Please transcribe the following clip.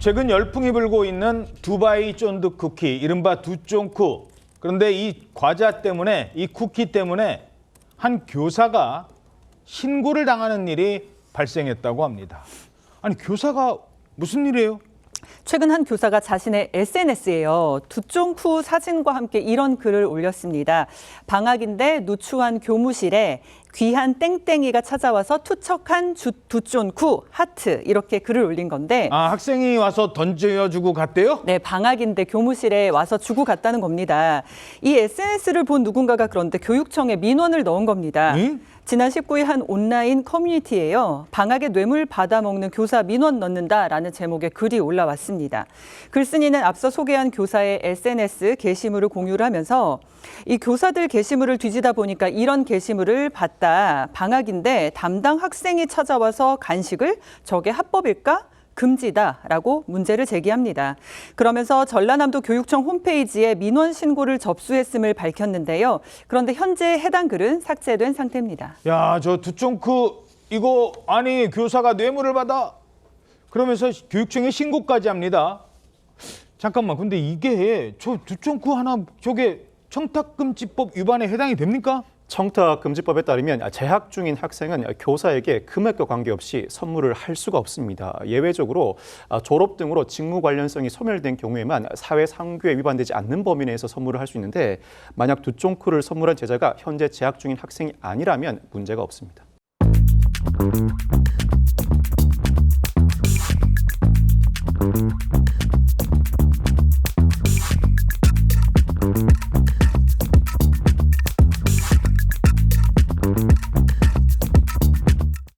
최근 열풍이 불고 있는 두바이 쫀득 쿠키, 이른바 두쫑쿠. 그런데 이 과자 때문에, 이 쿠키 때문에 한 교사가 신고를 당하는 일이 발생했다고 합니다. 아니, 교사가 무슨 일이에요? 최근 한 교사가 자신의 SNS에요. 두쫑쿠 사진과 함께 이런 글을 올렸습니다. 방학인데 누추한 교무실에 귀한 땡땡이가 찾아와서 투척한 주, 두쫑쿠 하트 이렇게 글을 올린 건데 아, 학생이 와서 던져주고 갔대요? 네, 방학인데 교무실에 와서 주고 갔다는 겁니다. 이 SNS를 본 누군가가 그런데 교육청에 민원을 넣은 겁니다. 응? 지난 19일 한 온라인 커뮤니티에요. 방학에 뇌물 받아먹는 교사 민원 넣는다라는 제목의 글이 올라왔습니다. 글쓴이는 앞서 소개한 교사의 SNS 게시물을 공유를 하면서 이 교사들 게시물을 뒤지다 보니까 이런 게시물을 봤다. 방학인데 담당 학생이 찾아와서 간식을 저게 합법일까? 금지다라고 문제를 제기합니다. 그러면서 전라남도 교육청 홈페이지에 민원 신고를 접수했음을 밝혔는데요. 그런데 현재 해당 글은 삭제된 상태입니다. 야, 저 두쫑쿠 이거 아니 교사가 뇌물을 받아 그러면서 교육청에 신고까지 합니다. 잠깐만, 근데 이게 저 두쫑쿠 하나 저게 청탁금지법 위반에 해당이 됩니까? 청탁 금지법에 따르면 재학 중인 학생은 교사에게 금액과 관계없이 선물을 할 수가 없습니다. 예외적으로 아, 졸업 등으로 직무 관련성이 소멸된 경우에만 사회 상규에 위반되지 않는 범위 내에서 선물을 할 수 있는데 만약 두쫑크를 선물한 제자가 현재 재학 중인 학생이 아니라면 문제가 없습니다.